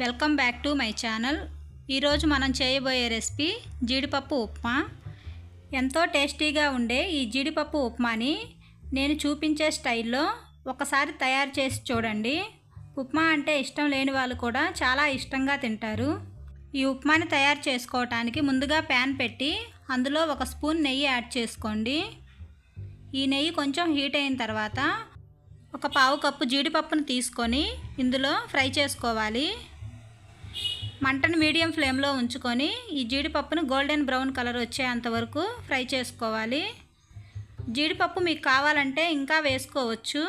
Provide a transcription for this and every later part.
Welcome back to my channel. ఈరోజు మనం చేయబోయే రెసిపీ జీడిపప్పు ఉప్మా. ఎంతో టేస్టీగా ఉండే ఈ జీడిపప్పు ఉప్మాని నేను చూపించే స్టైల్లో ఒకసారి తయారు చేసి చూడండి. ఉప్మా అంటే ఇష్టం లేని వాళ్ళు కూడా చాలా ఇష్టంగా తింటారు. ఈ ఉప్మాని తయారు చేసుకోవటానికి ముందుగా ప్యాన్ పెట్టి అందులో ఒక స్పూన్ నెయ్యి యాడ్ చేసుకోండి. ఈ నెయ్యి కొంచెం హీట్ అయిన తర్వాత ఒక పావు కప్పు జీడిపప్పును తీసుకొని ఇందులో ఫ్రై చేసుకోవాలి. మంటను మీడియం ఫ్లేమ్లో ఉంచుకొని ఈ జీడిపప్పును గోల్డెన్ బ్రౌన్ కలర్ వచ్చేంత వరకు ఫ్రై చేసుకోవాలి. జీడిపప్పు మీకు కావాలంటే ఇంకా వేసుకోవచ్చు.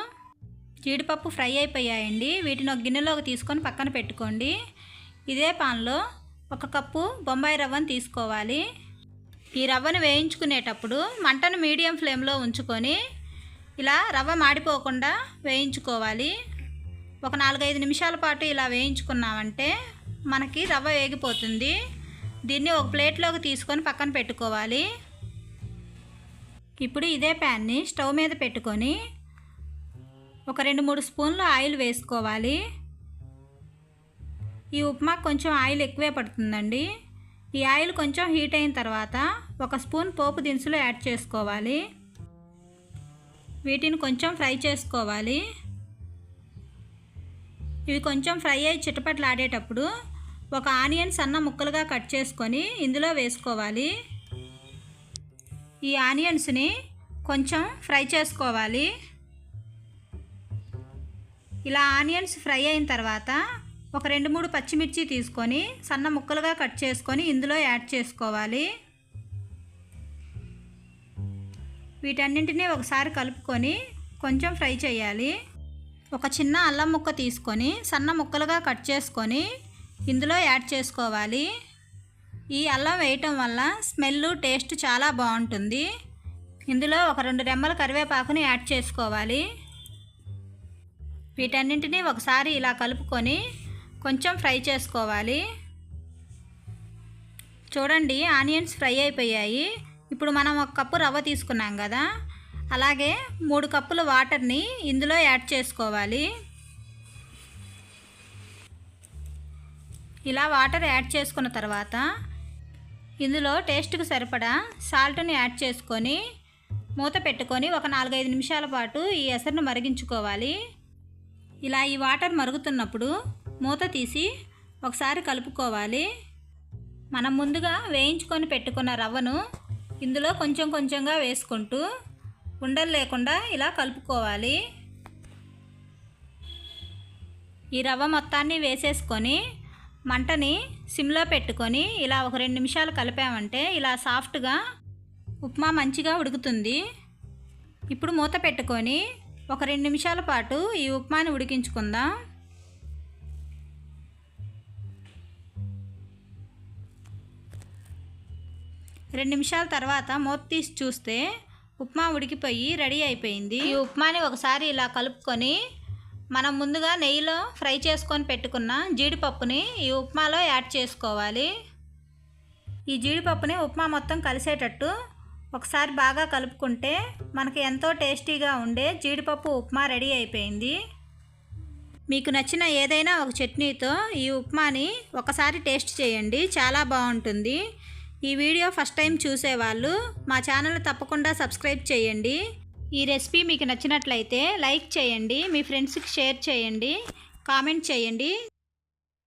జీడిపప్పు ఫ్రై అయిపోయాయండి. వీటిని ఒక గిన్నెలోకి తీసుకొని పక్కన పెట్టుకోండి. ఇదే పాన్లో ఒక కప్పు బొంబాయి రవ్వను తీసుకోవాలి. ఈ రవ్వను వేయించుకునేటప్పుడు మంటను మీడియం ఫ్లేమ్లో ఉంచుకొని ఇలా రవ్వ మాడిపోకుండా వేయించుకోవాలి. ఒక నాలుగైదు నిమిషాల పాటు ఇలా వేయించుకున్నామంటే మనకి రవ్వ వేగిపోతుంది. దీన్ని ఒక ప్లేట్లోకి తీసుకొని పక్కన పెట్టుకోవాలి. ఇప్పుడు ఇదే ప్యాన్ని స్టవ్ మీద పెట్టుకొని ఒక రెండు మూడు స్పూన్లు ఆయిల్ వేసుకోవాలి. ఈ ఉప్మా కొంచెం ఆయిల్ ఎక్కువే పడుతుందండి. ఈ ఆయిల్ కొంచెం హీట్ అయిన తర్వాత ఒక స్పూన్ పోపు దినుసులు యాడ్ చేసుకోవాలి. వీటిని కొంచెం ఫ్రై చేసుకోవాలి. ఇవి కొంచెం ఫ్రై అయ్యి చిటపట్లాడేటప్పుడు ఒక ఆనియన్ సన్న ముక్కలుగా కట్ చేసుకొని ఇందులో వేసుకోవాలి. ఈ ఆనియన్స్ని కొంచెం ఫ్రై చేసుకోవాలి. ఇలా ఆనియన్స్ ఫ్రై అయిన తర్వాత ఒక రెండు మూడు పచ్చిమిర్చి తీసుకొని సన్న ముక్కలుగా కట్ చేసుకొని ఇందులో యాడ్ చేసుకోవాలి. వీటన్నింటినీ ఒకసారి కలుపుకొని కొంచెం ఫ్రై చేయాలి. ఒక చిన్న అల్లం ముక్క తీసుకొని సన్న ముక్కలుగా కట్ చేసుకొని ఇందులో యాడ్ చేసుకోవాలి. ఈ అల్లం వేయటం వల్ల స్మెల్ టేస్ట్ చాలా బాగుంటుంది. ఇందులో ఒక రెండు రెమ్మల కరివేపాకుని యాడ్ చేసుకోవాలి. వీటన్నింటినీ ఒకసారి ఇలా కలుపుకొని కొంచెం ఫ్రై చేసుకోవాలి. చూడండి ఆనియన్స్ ఫ్రై అయిపోయాయి. ఇప్పుడు మనం ఒక కప్పు రవ్వ తీసుకున్నాం కదా. అలాగే మూడు కప్పుల వాటర్ని ఇందులో యాడ్ చేసుకోవాలి. ఇలా వాటర్ యాడ్ చేసుకున్న తర్వాత ఇందులో టేస్ట్కి సరిపడా సాల్ట్ని యాడ్ చేసుకొని మూత పెట్టుకొని ఒక నాలుగైదు నిమిషాల పాటు ఈ ఎసరును మరిగించుకోవాలి. ఇలా ఈ వాటర్ మరుగుతున్నప్పుడు మూత తీసి ఒకసారి కలుపుకోవాలి. మనం ముందుగా వేయించుకొని పెట్టుకున్న రవ్వను ఇందులో కొంచెం కొంచెంగా వేసుకుంటూ ఉండలు లేకుండా ఇలా కలుపుకోవాలి. ఈ రవ్వ మొత్తాన్ని వేసేసుకొని మంటని సిమ్లో పెట్టుకొని ఇలా ఒక రెండు నిమిషాలు కలిపామంటే ఇలా సాఫ్ట్గా ఉప్మా మంచిగా ఉడుకుతుంది. ఇప్పుడు మూత పెట్టుకొని ఒక రెండు నిమిషాల పాటు ఈ ఉప్మాని ఉడికించుకుందాం. రెండు నిమిషాల తర్వాత మూత తీసి చూస్తే ఉప్మా ఉడికిపోయి రెడీ అయిపోయింది. ఈ ఉప్మాని ఒకసారి ఇలా కలుపుకొని మనం ముందుగా నెయ్యిలో ఫ్రై చేసుకొని పెట్టుకున్న జీడిపప్పుని ఈ ఉప్మాలో యాడ్ చేసుకోవాలి. ఈ జీడిపప్పుని ఉప్మా మొత్తం కలిసేటట్టు ఒకసారి బాగా కలుపుకుంటే మనకి ఎంతో టేస్టీగా ఉండే జీడిపప్పు ఉప్మా రెడీ అయిపోయింది. మీకు నచ్చిన ఏదైనా ఒక చట్నీతో ఈ ఉప్మాని ఒకసారి టేస్ట్ చేయండి చాలా బాగుంటుంది. ఈ వీడియో ఫస్ట్ టైం చూసేవాళ్ళు మా ఛానల్ తప్పకుండా సబ్స్క్రైబ్ చేయండి. ఈ రెసిపీ మీకు నచ్చినట్లయితే లైక్ చేయండి మీ ఫ్రెండ్స్కి షేర్ చేయండి కామెంట్ చేయండి.